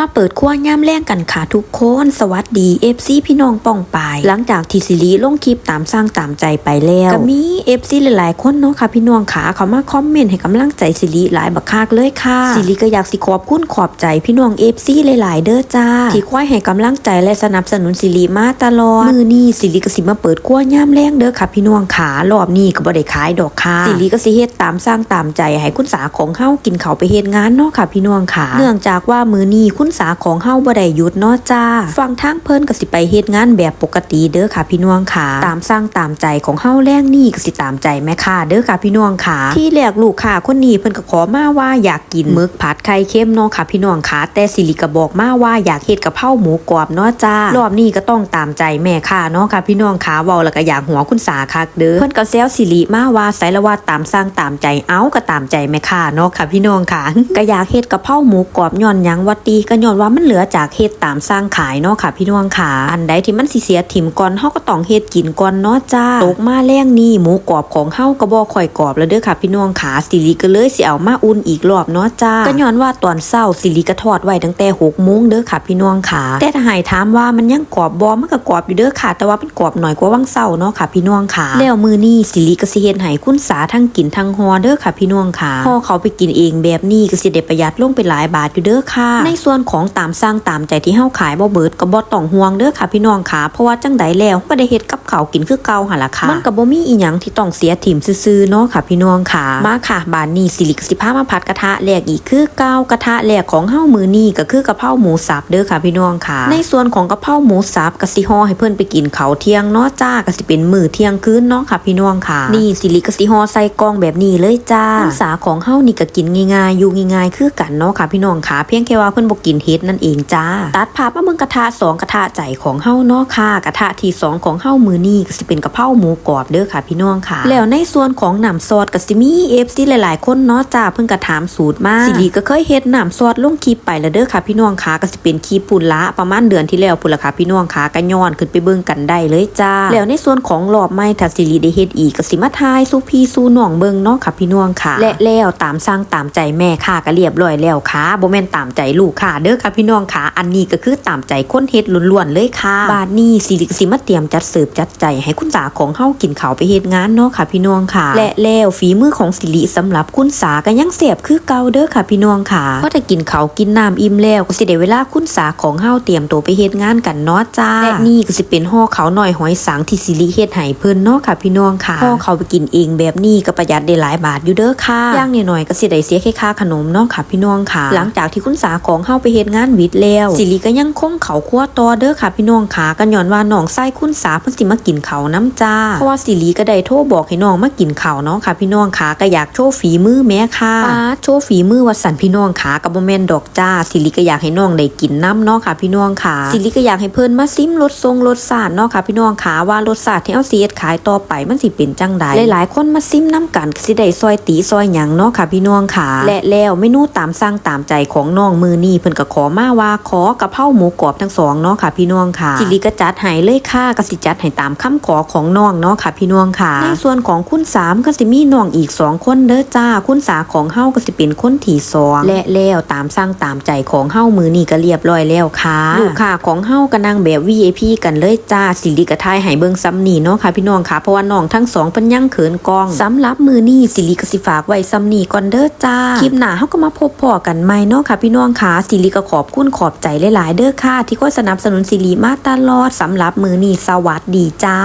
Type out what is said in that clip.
มาเปิดครัวย่ำแรงกันค่ะทุกคน สวัสดีเอฟซีพี่น้องป้องปาย หลังจากที่สิริลงคลิปตามสร้างตามใจไปแล้วก็มีเอฟซีหลายๆ คนเนาะค่ะพี่น้องขาเขามาคอมเมนต์ให้กำลังใจสิริหลายบักคักเลยค่ะสิริก็อยากสิขอบคุณขอบใจพี่น้องเอฟซีหลาย ๆ เด้อจ้าที่คอยให้กำลังใจและสนับสนุนสิริมาตลอดมือนี้สิริก็สิมาเปิดครัวย่ำแรงเด้อค่ะพี่น้องขารอบนี้ก็บ่ได้ขายดอกค่ะสิริก็สิเฮ็ดตามสร้างตามใจให้คุณสาของเฮากินเขาไปเฮ็ดงานเนาะค่ะพี่น้องขาเนื่องจากว่ามือนี้คุณณสาของเฮาบ่ได้หยุดเนาะจ้า ฟังทางเพิ่นก็สิไปเฮ็ดงานแบบปกติเด้อค่ะพี่น้องค่ะ ตามสร้างตามใจของเฮาแรงนี่ก็สิตามใจแม่ค่ะเด้อค่ะพี่น้องค่ะ ที่แรกลูกค้าคนนี้เพิ่นก็ขอมาว่าอยากกินหมึกผัดไข่เค็มเนาะค่ะพี่น้องค่ะ แต่สิริก็บอกมาว่าอยากเฮ็ดกะเพราหมูกรอบเนาะจ้ารอบนี้ก็ต้องตามใจแม่ค่ะเนาะค่ะพี่น้องค่ะเว้าแล้วก็อยากหัวคุณสาคักเด้อเพิ่นก็แซวสิริมาว่าไสละว่าตามสร้างตามใจเอ้าก็ตามใจแม่ค่ะเนาะค่ะพี่น้องค่ะก็อยากเฮ็ดกะเพราหมูกรอบย้อนหยังวัดตีก็ย้อนว่ามันเหลือจากเฮ็ดตามสร้างขายเนาะค่ะ พี่น้องค่ะ อันใดที่มันสิเสียถิ่มก่อนเฮาก็ต้องเฮ็ดกินก่อนเนาะจ้าตกมาแรงนี่หมูกรอบของเฮาก็บ่ค่อยกรอบแล้วเด้อค่ะพี่น้องค่ะสิริก็เลยสิเอามาอุ่นอีกรอบเนาะจ้าก็ย้อนว่าตอนเช้าสิริก็ทอดไว้ตั้งแต่6โมงเด้อค่ะ พี่น้องค่ะ แต่ถ้าให้ถามว่ามันยังกรอบบ่มันก็กรอบอยู่เด้อค่ะ แต่ว่ามันกรอบหน่อยกว่าวังเช้าเนาะค่ะ พี่น้องค่ะ แล้วมื้อนี้สิริก็สิเฮ็ดให้คุณสาทั้งกินทั้งฮอเด้อค่ะ พี่น้องค่ะฮอเขาไปกินเองแบบนี้ก็สิได้ประหยัดลงไปหลายบาทอยู่เด้อค่ะ ในส่วนของตามสร้างตามใจที่เฮาขายบ่เบิดก็บ่ต้องห่วงเด้อค่ะพี่น้องค่ะเพราะว่าจังใดแล้วก็ได้เฮ็ดกับข้าวกินคือเก่าหั่นล่ะค่ะมันก็บ่มีอีหยังที่ต้องเสียถิ่มซื่อๆเนาะค่ะพี่น้องค่ะมาค่ะบานนี้สิริกสิพามาผัดกระทะแรกอีกคือเก้ากระทะแรกของเฮามื้อนี้ก็คือกะเพราหมูสับเด้อค่ะพี่น้องค่ะ ในส่วนของกะเพราหมูสับก็สิห่อให้เพิ่นไปกินข้าวเที่ยงเนาะจ้าก็สิเป็นมื้อเที่ยงคืนเนาะค่ะพี่น้องค่ะ นี่สิริกสิห่อใส่กล่องแบบนี้เลยจ้าภาษาของเฮานี่ก็กินง่ายๆอยู่ง่ายๆคือกันเนาะค่ะพี่น้องค่ะเพียงแค่ว่าเพิ่นบ่กินเฮ็ดนั่นเองจ้า ตัดภาพมาเบิ่งกระทะสองกระทะใจของเฮ้าเนาะค่ะ กระทะที่สองของเฮ้ามือนี้ก็สิเป็นกระเพราหมูกรอบเด้อค่ะพี่น้องค่ะ แล้วในส่วนของหน้ำซอสก็สิมี FC หลายๆ คนเนาะจ้าเพิ่นก็ถามสูตรมาสิริก็เคยเฮ็ดหน้ำซอสลงคลิปไปแล้วเด้อค่ะพี่น้องค่ะก็สิเป็นคลิปปุ่นละประมาณเดือนที่แล้วพุ่นละค่ะพี่น้องค่ะก็ย้อนขึ้นไปเบิ่งกันได้เลยจ้า แล้วในส่วนของรอบใหม่ถ้าสิริได้เฮ็ดอีกก็สิมาทายสู่พี่สู่น้องเบิ่งเนาะค่ะพี่น้องค่ะ และแล้วตามสร้างตามใจแม่ค่ะก็เรียบร้อยแล้วค่ะบ่แม่นตามใจลูกค่ะเด้อค่ะพี่น้องค่ะ อันนี้ก็คือตามใจคนเฮ็ดล้วนๆเลยค่ะ บาดนี้สิริสิมาเตรียมจัดเสิร์ฟจัดใจให้คุณสาของเฮากินเขาไปเฮ็ดงานเนาะค่ะพี่น้องค่ะ และแล้วฝีมือของสิริสำหรับคุณสาก็ยังเสียบคือเก่าเด้อค่ะพี่น้องค่ะพอได้กินเขากินน้ำอิ่มแล้วก็สิได้เวลาคุณสาของเฮาเตรียมตัวไปเฮ็ดงานกันเนาะจ้าและนี่ก็สิเป็นห่อเขาหน่อยหอยสังที่สิริเฮ็ดให้เพิ่นเนาะค่ะพี่น้องค่ะห่อเขาไปกินเองแบบนี้ก็ประหยัดได้หลายบาทอยู่เด้อค่ะย่างน้อยๆก็สิได้เสียแค่ค่าขนมเนาะค่ะพี่น้องค่ะ หลังจากที่คุณสาของเฮาไปเฮ็ดงานวิทย์แล้วสิริก็ยังคงเขาครัวต่อเด้อค่ะพี่น้องค่ะกันย้อนว่าน้องไส้คุณสาเพิ่นสิมากินเขาน้ำจ้าเพราะว่าสิริก็ได้โทรบอกให้น้องมากินเขาเนาะค่ะ พี่น้องค่ะก็อยากโชว์ฝีมือแม่ค่ะป้าโชว์ฝีมือวัดสันพี่น้องค่ะกับบ่แม่นดอกจ้าสิริก็อยากให้น้องได้กินน้ำเนาะค่ะ พี่น้องค่ะสิริก็อยากให้เพิ่นมาซิมรสทรงรสชาติเนาะค่ะ พี่น้องค่ะว่ารสชาติที่เอาสิเฮ็ดขายต่อไปมันสิเป็นจังใดหลายๆ คนมาซิมน้ำกันก็สิได้ซอยตีซอยหยังเนาะค่ะ พี่น้องค่ะและแล้วเมนูตามสั่งตามใจของน้องมือนี่เพิ่นก็ขอมาว่าขอกะเพราหมูกรอบทั้งสองเนาะค่ะ พี่น้องค่ะสิริก็จัดให้เลยค่ะก็สิจัดให้ตามคำขอของน้องเนาะค่ะ พี่น้องค่ะ ในส่วนของคุณสามก็สิมีน้องอีกสองคนเด้อจ้า คุณสาของเฮาก็สิเป็นคนที่สองและแล้วตามสั่งตามใจของเฮามือนี่ก็เรียบร้อยแล้วค่ะลูกค้าของเฮาก็นั่งแบบ VIP กันเลยจ้าสิริก็ทายให้เบิ่งซ้ำนี่เนาะค่ะ พี่น้องค่ะเพราะว่าน้องทั้งสองเพิ่นยังเขินกองสำหรับมือนี่สิริก็สิฝากไว้ซ้ำนี่ก่อนเด้อจ้าคลิปหน้าเฮาก็มาพบพอกันใหม่เนาะค่ะ พี่น้องค่ะสิริก็ขอบคุณขอบใจหลายๆ เด้อค่ะ ที่คอยสนับสนุนสิริมาตลอดสำหรับมือนีสวัสดีจ้า